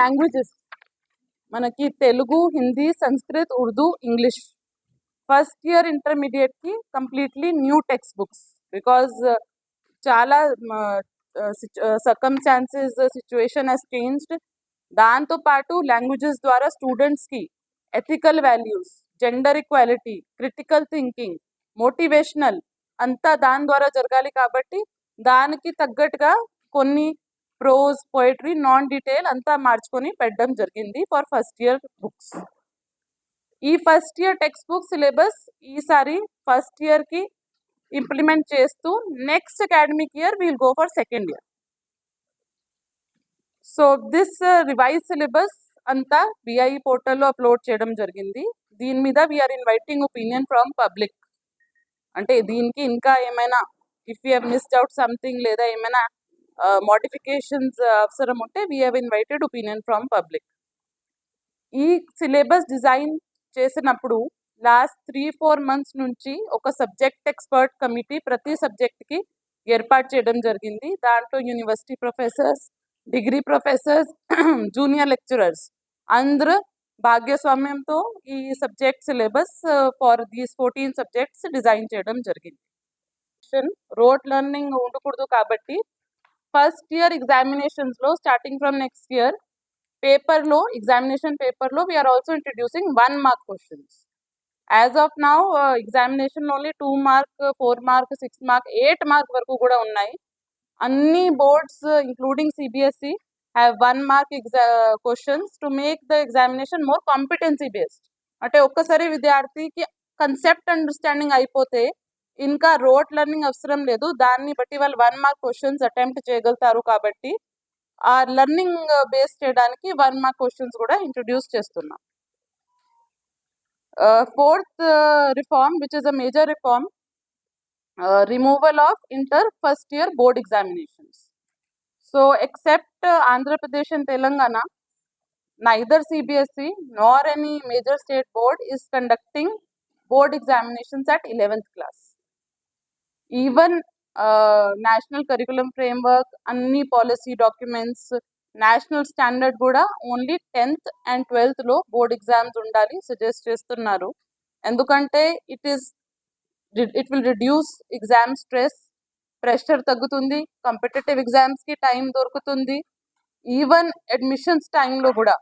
Languages మనకి Telugu Hindi Sanskrit Urdu English. First year ఇంటర్మీడియట్కి completely new text books because చాలా circumstances situation has changed దాంతోపాటు languages ద్వారా స్టూడెంట్స్కి ethical values gender equality critical thinking motivational అంతా దాని ద్వారా జరగాలి కాబట్టి దానికి తగ్గట్టుగా కొన్ని ప్రోజ్ పోయిటరీ నాన్ డీటెయిల్ అంతా మార్చుకొని పెట్టడం జరిగింది ఫర్ ఫస్ట్ ఇయర్ బుక్స్ ఈ first year text book syllabus ఈసారి ఫస్ట్ ఇయర్కి ఇంప్లిమెంట్ చేస్తూ next academic year we'll go for second year so this revise syllabus అంతా బిఐ పోర్టల్లో అప్లోడ్ చేయడం జరిగింది. దీని మీద we are inviting opinion from public అంటే దీనికి ఇంకా ఏమైనా if you have missed out something లేదా ఏమైనా మోడిఫికేషన్స్ అవసరం ఉంటే we have invited opinion from public ఈ సిలబస్ డిజైన్ చేసినప్పుడు లాస్ట్ త్రీ ఫోర్ మంత్స్ నుంచి ఒక సబ్జెక్ట్ ఎక్స్పర్ట్ కమిటీ ప్రతి సబ్జెక్ట్కి ఏర్పాటు చేయడం జరిగింది. దాంట్లో university professors degree professors junior lecturers అందరూ భాగ్యస్వామ్యంతో ఈ subject syllabus for these fourteen subjects design చేయడం జరిగింది. రోడ్ లెర్నింగ్ ఉండకూడదు కాబట్టి ఫస్ట్ ఇయర్ ఎగ్జామినేషన్స్లో స్టార్టింగ్ ఫ్రమ్ నెక్స్ట్ ఇయర్ పేపర్లో ఎగ్జామినేషన్ పేపర్లో we are also introducing one mark questions as of now examination only two mark four mark six mark eight mark వరకు కూడా ఉన్నాయి. అన్ని boards including CBSE have one mark exam questions to make the examination more competency based అంటే ఒక్కసారి విద్యార్థికి concept understanding అయిపోతే ఇంకా rote learning అవసరం లేదు. దాన్ని బట్టి వాళ్ళు వన్ మార్క్ క్వశ్చన్స్ అటెంప్ట్ చేయగలుగుతారు కాబట్టి ఆ లెర్నింగ్ బేస్ చేయడానికి వన్ మార్క్ క్వశ్చన్స్ కూడా ఇంట్రడ్యూస్ చేస్తున్నాం. Fourth reform which is a major reform removal of inter first year board examinations so except Andhra Pradesh and Telangana neither CBSE nor any major state board is conducting board examinations at 11th class. Even national curriculum framework అన్ని policy documents national standard కూడా only tenth and ట్వెల్త్లో board exams ఉండాలి suggest చేస్తున్నారు. ఎందుకంటే it is it will reduce exam stress pressure తగ్గుతుంది competitive ఎగ్జామ్స్కి time దొరుకుతుంది. Even admissions టైంలో కూడా